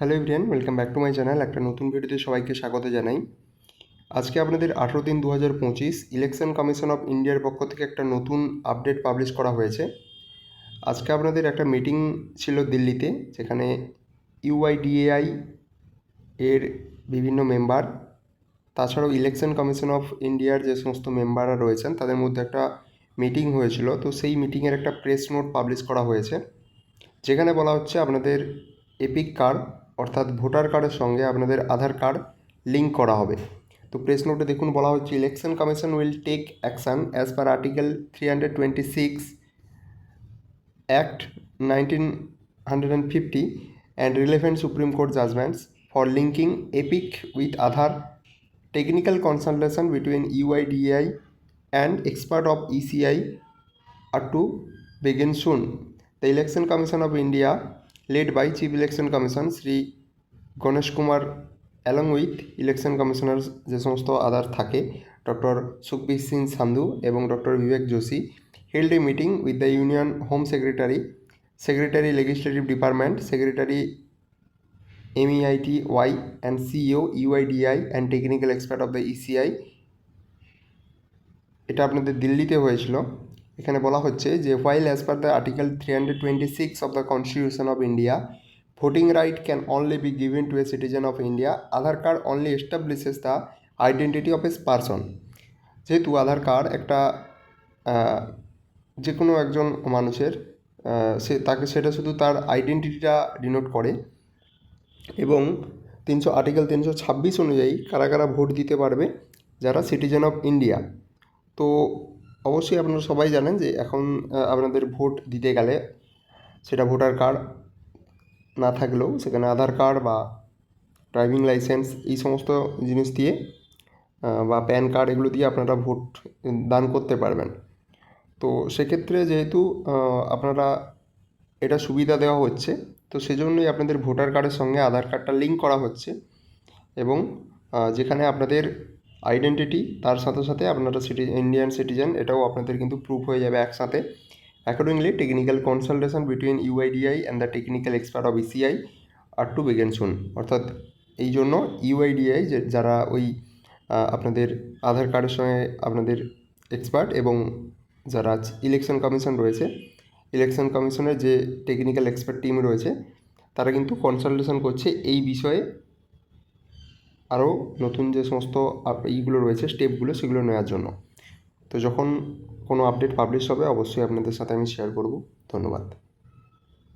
Hello everyone, welcome back to my channel. একটা নতুন ভিডিওতে সবাইকে স্বাগত জানাই। আজকে আপনাদের আঠেরো তিন দু হাজার পঁচিশ ইলেকশন কমিশন অফ ইন্ডিয়ার পক্ষ থেকে একটা নতুন আপডেট পাবলিশ করা হয়েছে। আজকে আপনাদের একটা মিটিং ছিল দিল্লিতে, যেখানে ইউআইডিএআই এর বিভিন্ন মেম্বার, তাছাড়াও ইলেকশন কমিশন অফ ইন্ডিয়ার যে সমস্ত মেম্বাররা রয়েছেন, তাদের মধ্যে একটা মিটিং হয়েছিল। তো সেই মিটিংয়ের একটা প্রেস নোট পাবলিশ করা হয়েছে, যেখানে বলা হচ্ছে আপনাদের এপিক কার্ড অর্থাৎ ভোটার কার্ডের সঙ্গে আপনাদের আধার কার্ড লিঙ্ক করা হবে তো প্রেস নোটে দেখুন বলা হচ্ছে election commission will take action as per article three hundred twenty six act nineteen hundred and fifty and relevant Supreme Court judgments for linking EPIC with Aadhaar technical consultation between UIDAI and expert of ECI are to begin soon. The Election Commission of India, led by Chief Election Commission Sri Ganesh Kumar, along with election commissioner যে সমস্ত other থাকে doctor Sukhbir Singh Sandhu এবং doctor Vivek Joshi held a meeting with the union home secretary secretary legislative department secretary MeitY and CEO UIDAI and technical expert of the ECI এটা আপনাদের দিল্লিতে হয়েছিল। এখানে বলা হচ্ছে যে while as per the article three hundred twenty six of the constitution of India voting right can only be given to a citizen of India Aadhaar card only establishes the identity of as person যেহেতু Aadhaar card একটা যে কোনো একজন মানুষের সে তাকে, সেটা শুধু তার আইডেন্টিটিটা ডিনোট করে। এবং তিনশো আর্টিকেল তিনশো ছাব্বিশ অনুযায়ী কারা কারা ভোট দিতে পারবে? যারা সিটিজেন অফ ইন্ডিয়া তো অবশ্যই আপনারা সবাই জানেন যে এখন আপনাদের ভোট দিতে গেলে সেটা ভোটার কার্ড না থাকলেও সেখানে আধার কার্ড বা ড্রাইভিং লাইসেন্স এই সমস্ত জিনিস দিয়ে বা প্যান কার্ড এগুলো দিয়ে আপনারা ভোট দান করতে পারবেন। তো সেক্ষেত্রে যেহেতু আপনারা এটা সুবিধা দেওয়া হচ্ছে, তো সেজন্যই আপনাদের ভোটার কার্ডের সঙ্গে আধার কার্ডটা লিঙ্ক করা হচ্ছে এবং যেখানে আপনাদের আইডেন্টিটি তার সাথে সাথে আপনারা সিটি ইন্ডিয়ান সিটিজেন এটাও আপনাদের কিন্তু প্রুফ হয়ে যাবে একসাথে। Accordingly technical consultation between UIDAI and the technical expert of ECI are to begin soon অর্থাৎ এই জন্য ইউআইডিআই যে, যারা ওই আপনাদের আধার কার্ডের সঙ্গে আপনাদের এক্সপার্ট এবং যারা ইলেকশন কমিশন রয়েছে ইলেকশন কমিশনের যে টেকনিক্যাল এক্সপার্ট টিম রয়েছে, তারা কিন্তু কনসালটেশন করছে এই বিষয়ে আরও নতুন যে সমস্ত ইগুলো রয়েছে স্টেপগুলো সেগুলো নেওয়ার জন্য। তো যখন কোনো আপডেট পাবলিশ হবে, অবশ্যই আপনাদের সাথে আমি শেয়ার করব। ধন্যবাদ।